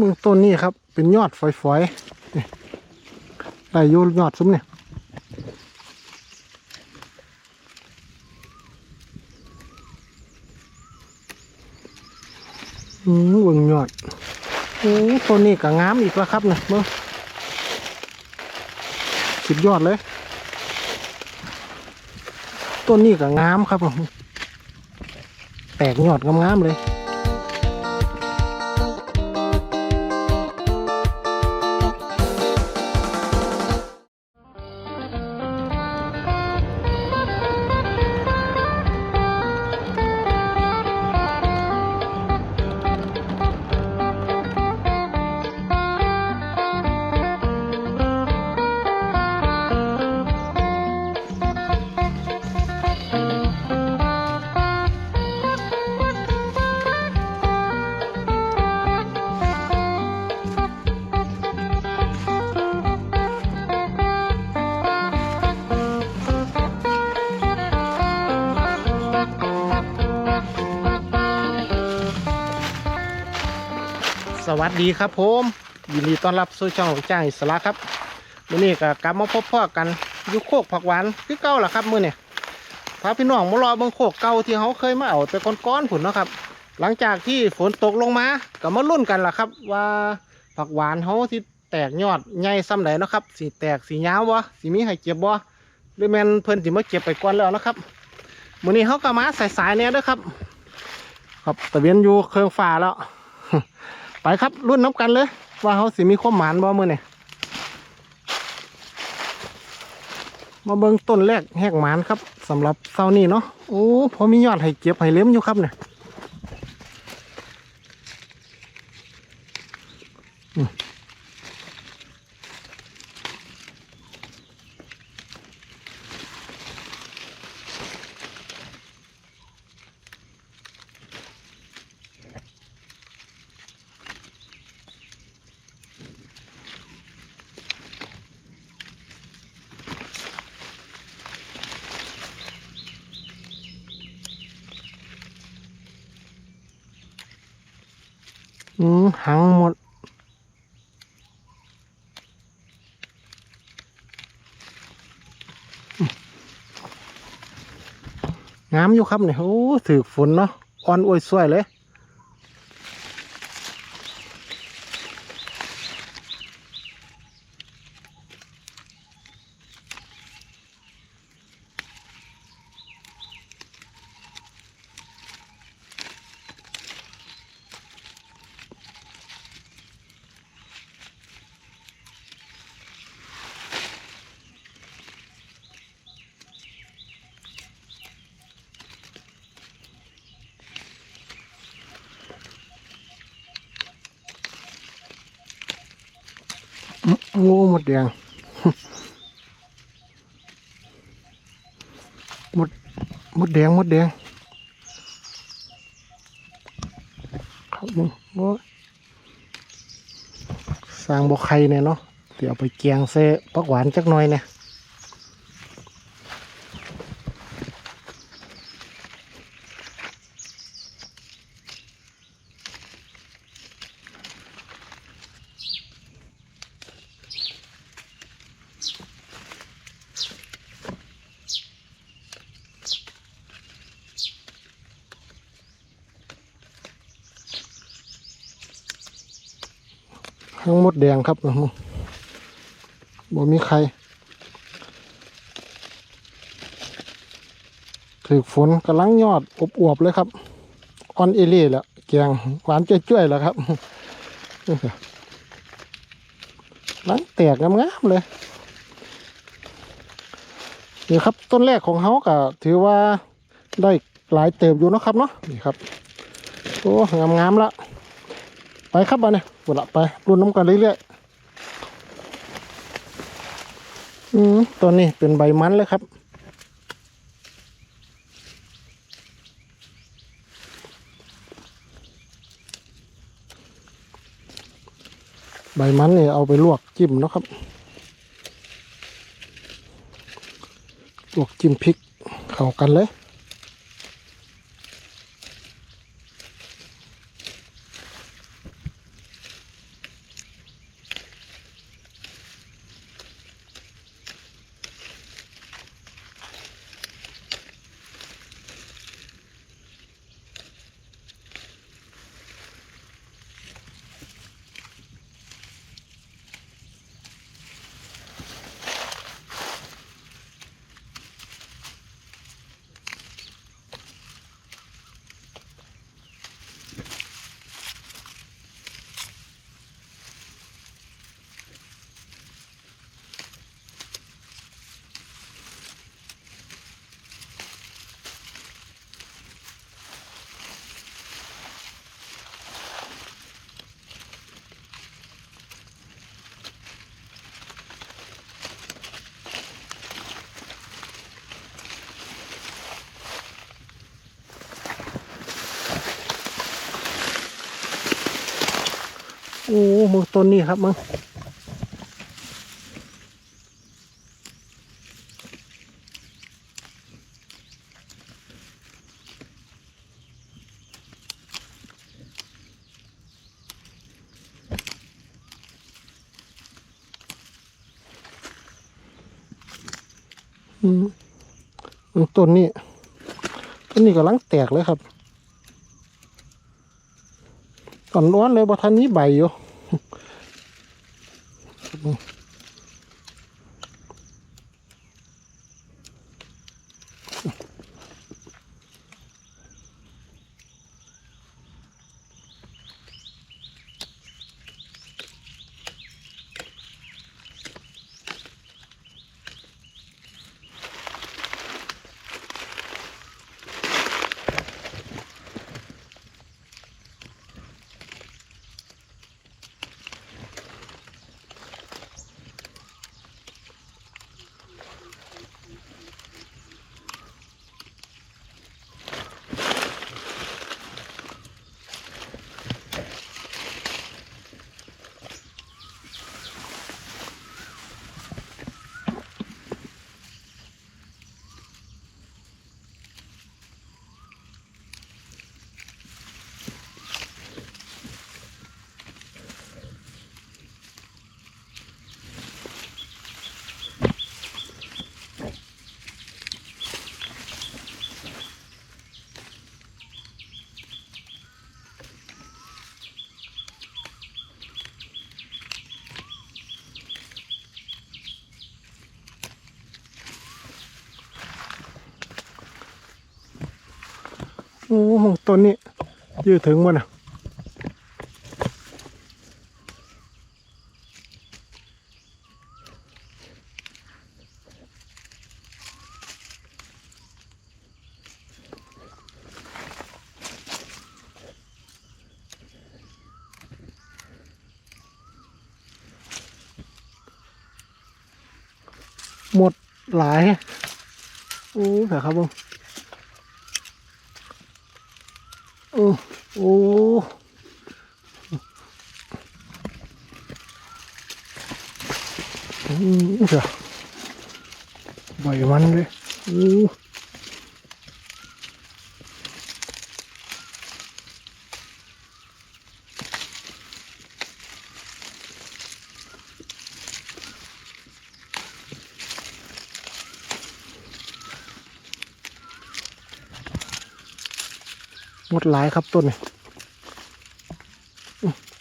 มึงต้นนี้ครับ เป็นยอดฝอยๆได้อยูยอดซุ้มเนี่ยอืมเบิ่งยอดโอ้ต้นนี้ก็งามอีกแล้วครับเนี่ยเบิ่งสุดยอดเลย ต้นนี้ก็งามครับผมแตกยอดงามๆเลย วัสดีครับผมยินดีต้อนรับสู่ช่องจ้างอิสระครับมื้อนี้ก็กลับมาพบพ่อกันยู่โคกผักหวานคือเก่าล่ะครับมื้อนี้พาพี่น้องมารอเบิ่งโคกเก่าที่เขาเคยมาเอาแต่ก้อนๆผุนเนาะครับ หลังจากที่ฝนตกลงมาก็มาลุ้นกันล่ะครับ ว่าผักหวานเขาที่แตกยอดใหญ่ซ้ำไหนเนาะครับสีแตกสียาวบ่สีมีให้เก็บบ่หรือแมนเพิ่นสิมาเก็บไปก่อนแล้วนะครับมื้อนี้เขาก็มาสายๆเนี่ยเด้อครับครับตะเวียนอยู่เครื่องฟ้าแล้ว ครับรุ่นน้ำกันเลย ว่าเขาสิมีความหมานบ่มือเนี่ยมาเบิ้งต้นแรกแหกหมานครับสำหรับเสานี้เนาะโอ้พอมียอดให้เก็บให้เล้มอยู่ครับเนี่ย อืมหังหมด งามอยู่ครับเนี่ยโอ้ถือฝนเนาะอ่อนอวยสวยเลย โง่หมดแดงหมดหมดแดงหมดแดงครับมึงโอ้สร้างบอกไข่เนี่ยเนาะเดี๋ยวไปแกงเซ่ปักหวานจักหน่อยเนี่ยทั้ งหมดแดงครับมึงบ่มีใครถือฝนกำลังยอดอบอวบเลยครับออนเอเล่แล้วแกงหวานจ้วยๆแล้วครับหลังแตกงามๆเลยนี่ครับต้นแรกของเขาก็ถือว่าได้หลายเติบอยู่นะครับเนาะนี่ครับโอ้งามๆละ ไปครับมาเนี่ยปวดละไปรุ่นน้ำกันเรื่อยๆอืมตัวนี้เป็นใบมันเลยครับ ใบมันเนี่ยเอาไปลวกจิ้มนะครับ ลวกจิ้มพริกเข้ากันเลย มึงต้นนี้ครับมึงอืมมึงต้นนี้ต้นนี้กำลังแตกเลยครับตอนร้อนเลยบ่ทันนี้ใบอยู่ comfortable. โอ้โหต้นนี้ยืดถึงมันอะหมดหลาย โอ้แผลครับผมโอ้ โอ้อืมเดี๋ยวใบมันเลยโอ้หมดหลายครับต้นนี่อืม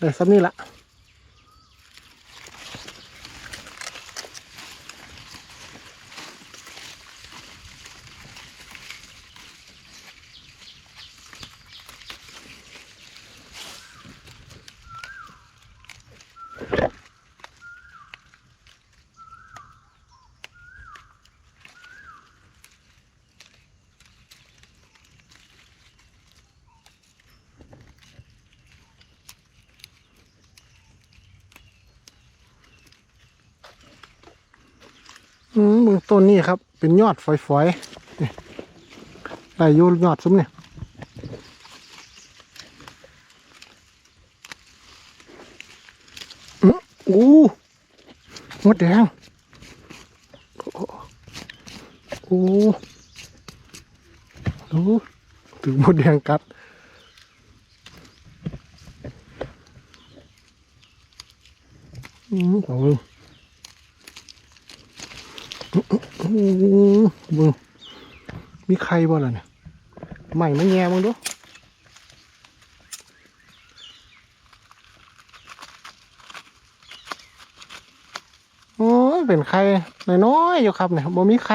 ได้ซ้ำนี่ละ ต้นนี่ครับ เป็นยอดฝอยๆได้โยยอดซุ้มเนี่ยอู้มดแดงโอ้โอ้ถึงมดแดงกัดอืมเอาเบิ่ง โอ้โหเบิ่งมีใครบ่ล่ะเนี่ยใหม่ไม่แง่มึงดูโอ้ยเป็นใครน้อยๆอยู่ครับเนี่ยบ่มีใคร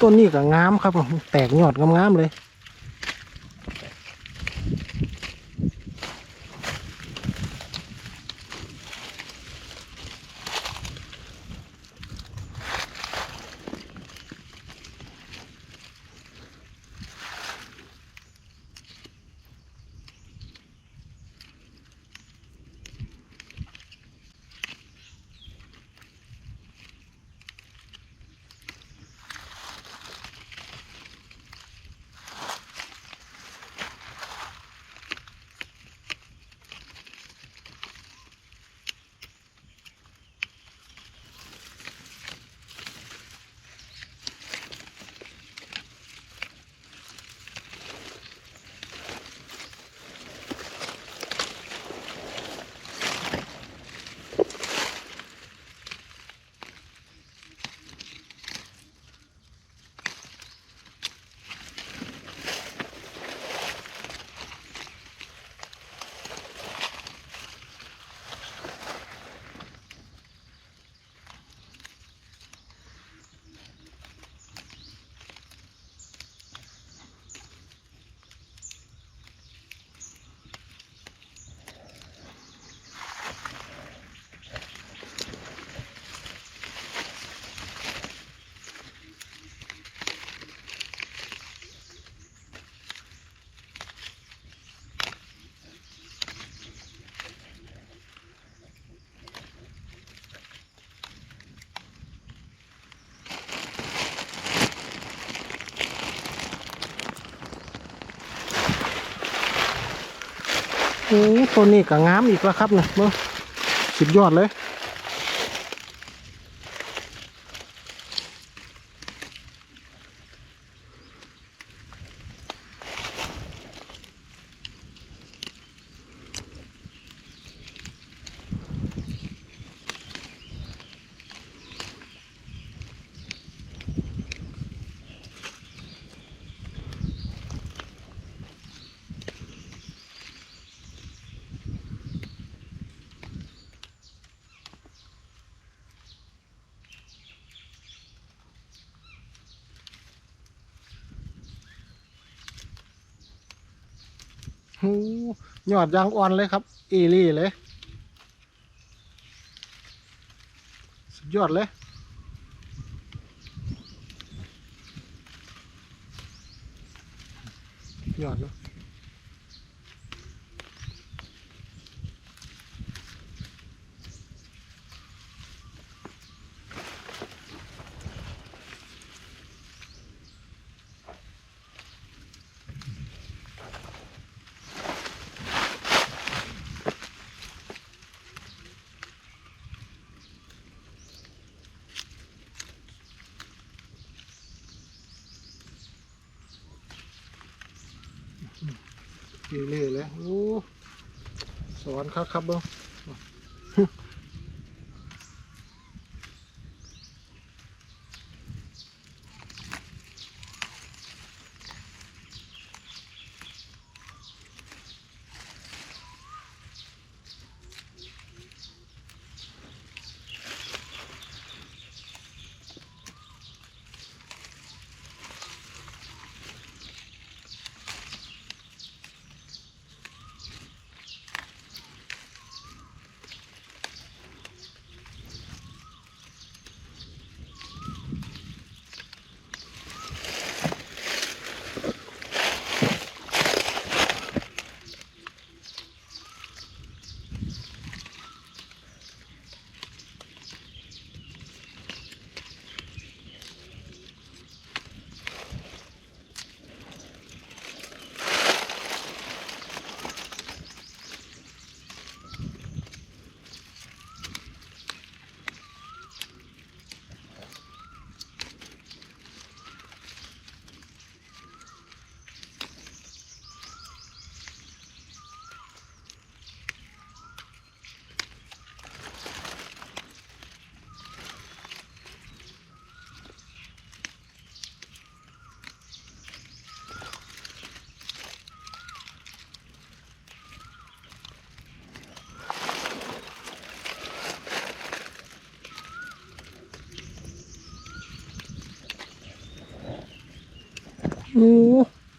ต้นนี้ก็งามครับ แตกยอดงามๆเลย โอ้ตัวนี้ก็งามอีกแล้วครับเนี่ยเบิ่งสุดยอดเลย โอ้ ยอดยางอ่อนเลยครับ อีลี่เลย สุดยอดเลย ยอดเนอะ อีหลี่เลยโอ้สอนครับครับเบิ้ง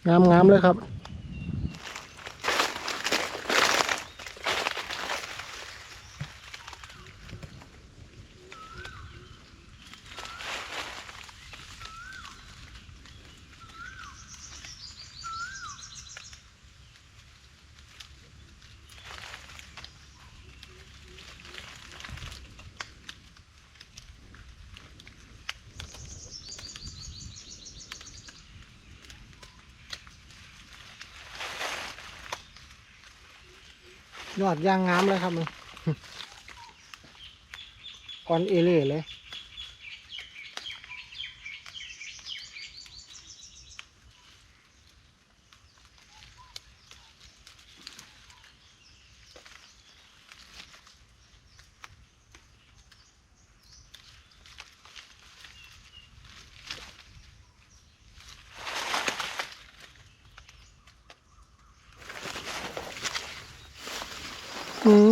งามงามเลยครับ อดยางงามเลยครับมึงก่อนเอเล่เลย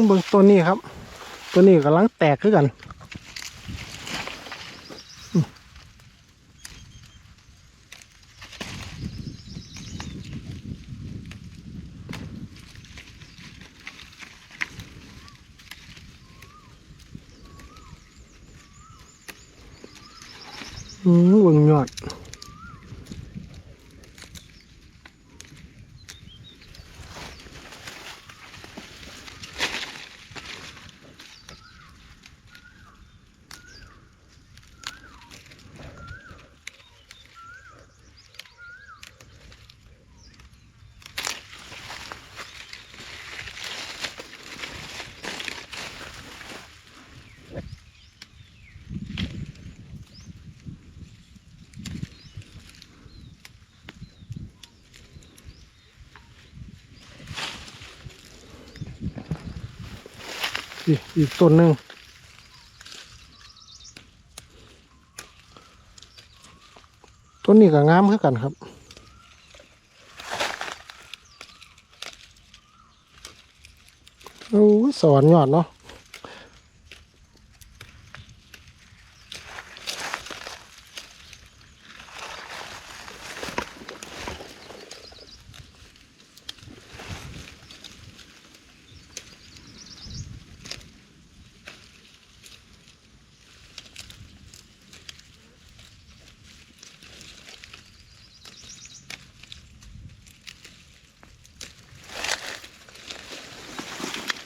เบิ่งตัวนี้ครับ ตัวนี้กำลังแตกขึ้นกัน อีกอีกต้นหนึ่งต้นนี้ก็งามคือกันครับโอ้ยสอนยอดเนาะ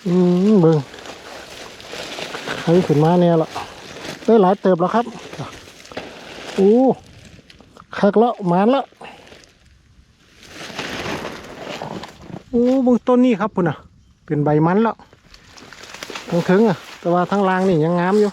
อืม เบิ่งใครขึ้นมาเนี่ยละได้หลายเติบแล้วครับโอ้คักแล้วมานแล้วโอ้บางต้นนี่ครับพุ่นอะ เป็นใบมันแล้วทั้งถึงอะ แต่ว่าทั้งล่างนี่ยังงามอยู่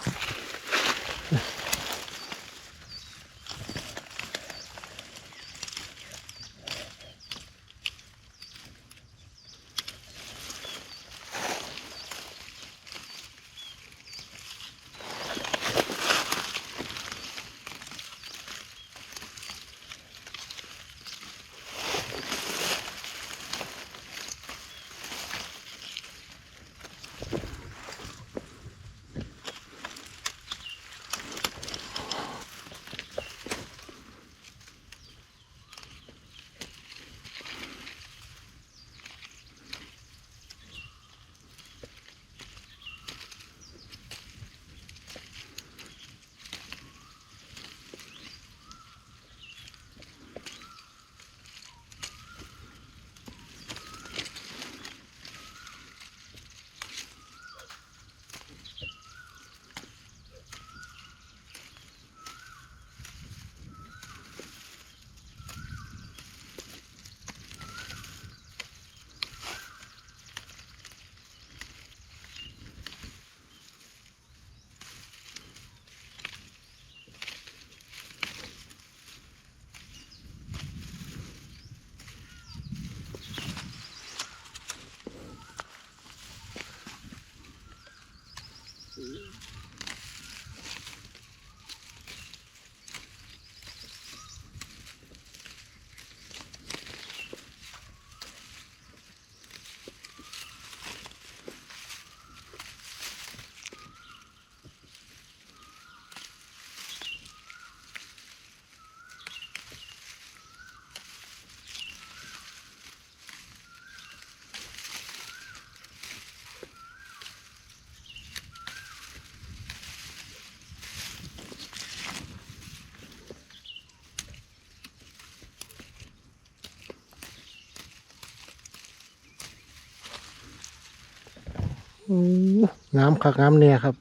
งามคักงามเนี่ยครับ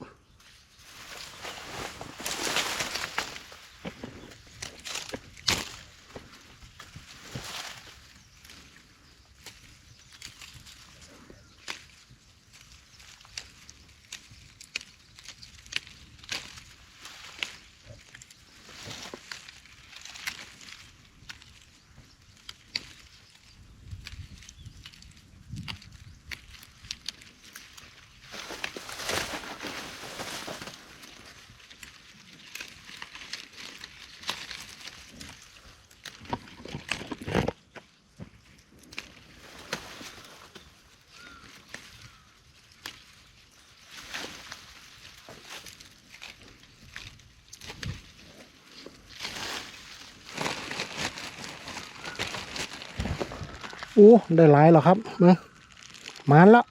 โอ้ได้หลายแล้วครับนะมานแล้ว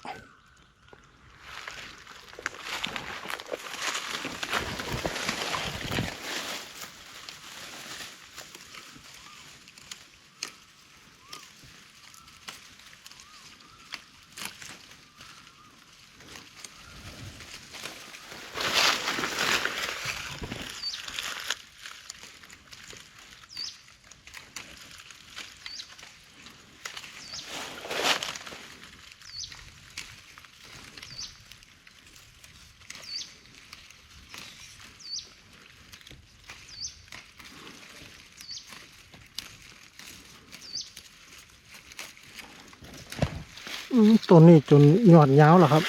ต้นนี้จนหยอดยาวแล้วครับ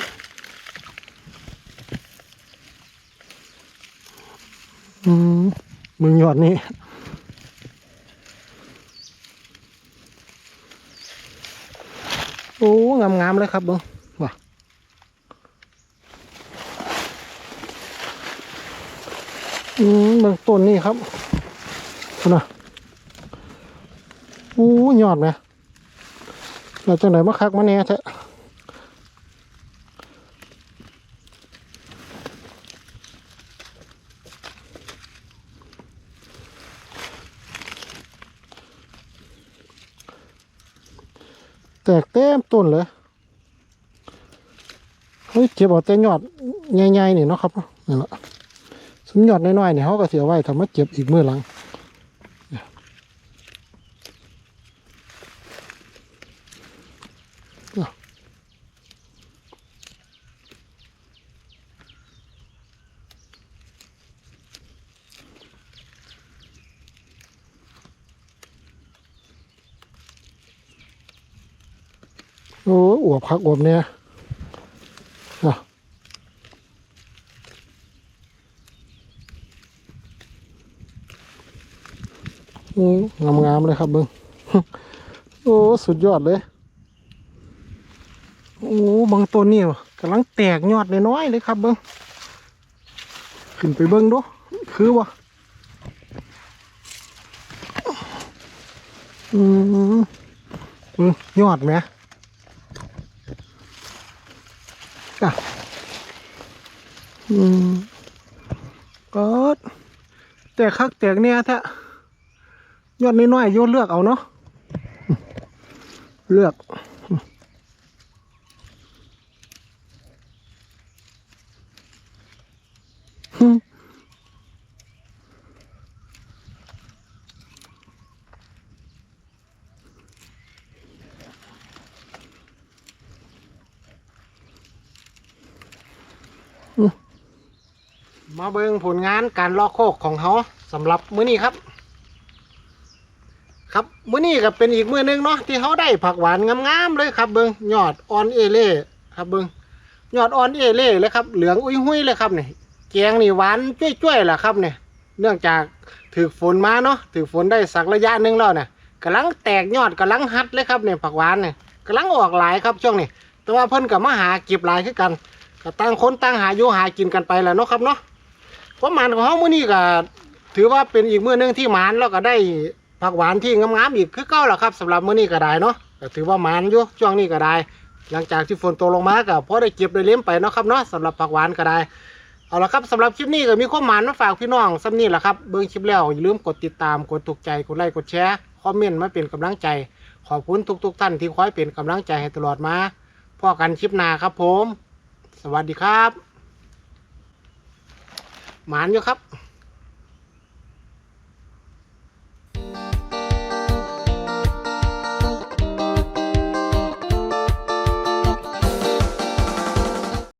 อืมึหยอดนี่โอ้งามๆเลยครับเบิ้งว่ะอืมบางต้นนี่ครับคุณนะอ้หยอดไหม เราจังไหนมาคักมาแน่แท้แตกเต็มต้นเลยเฮ้ยเก็บเอาแต่ยอดใหญ่ๆนี่เนาะครับนี่แหละสมยอดน้อยๆนี่เขาก็เสียไว้ทำมาเก็บอีกมือหลัง โอ้อวบคักอวบเนี่ยอะอืมงามๆเลยครับเบิ้งโอ้ สุดยอดเลย โอ้บางต้นนี่กำลังแตกยอดน้อยๆเลยครับเบิ้งขึ้นไปเบิ้งดูคือวะอืมอืมยอดไหม อะอืมก็แต่คักแตกเนี่ยแท้ยอดน้อยๆโยนเลือกเอาเนาะเลือก มาเบิ่งผลงานการลอกโคกของเขาสำหรับมื้อนี้ครับ ครับมื้อนี้ก็เป็นอีกมื้อนึงเนาะที่เขาได้ผักหวานงามๆเลยครับ เบิ่งยอดออนเอเล่ครับเบิ่งยอดออนเอเล่เลยครับ เหลืองอุ้ยหุ้ยเลยครับเนี่ยแกงนี่หวานจ้วยๆแหละครับเนี่ยเนื่องจากถือฝนมาเนาะถือฝนได้สักระยะหนึงแล้วเนี่ยกำลังแตกยอดกำลังฮัดเลยครับเนี่ยผักหวานเนี่ยกำลังออกหลายครับช่วงนี้แต่ว่าเพิ่นกับมาหาเก็บหลายคือกันก็ต่างคนต่างหาอยู่หากินกันไปแหละเนาะครับเนาะ ความหมานของเฮามื้อนี้ก็ถือว่าเป็นอีกมื้อนึงที่หมานแล้วก็ได้ผักหวานที่งามๆอีกคือเก่าแล้วครับสำหรับมื้อนี้ก็ได้เนาะก็ถือว่าหมานอยู่ช่วงนี้ก็ได้ หลังจากที่ฝนตกลงมาก็พอได้เก็บได้เลี้ยมไปเนาะครับเนาะสำหรับผักหวานก็ได้เอาละครับสำหรับคลิปนี้ก็มีความหมานมาฝากพี่น้องซ้ำนี่แหละครับเบิ่งคลิปแล้วอย่าลืมกดติดตามกดถูกใจกดไลค์กดแชร์คอมเมนต์มาเป็นกำลังใจ ขอบคุณทุกๆท่านที่คอยเป็นกำลังใจให้ตลอดมาพ่อกันคลิปหน้าครับผม สวัสดีครับ หมานอยู่ครับ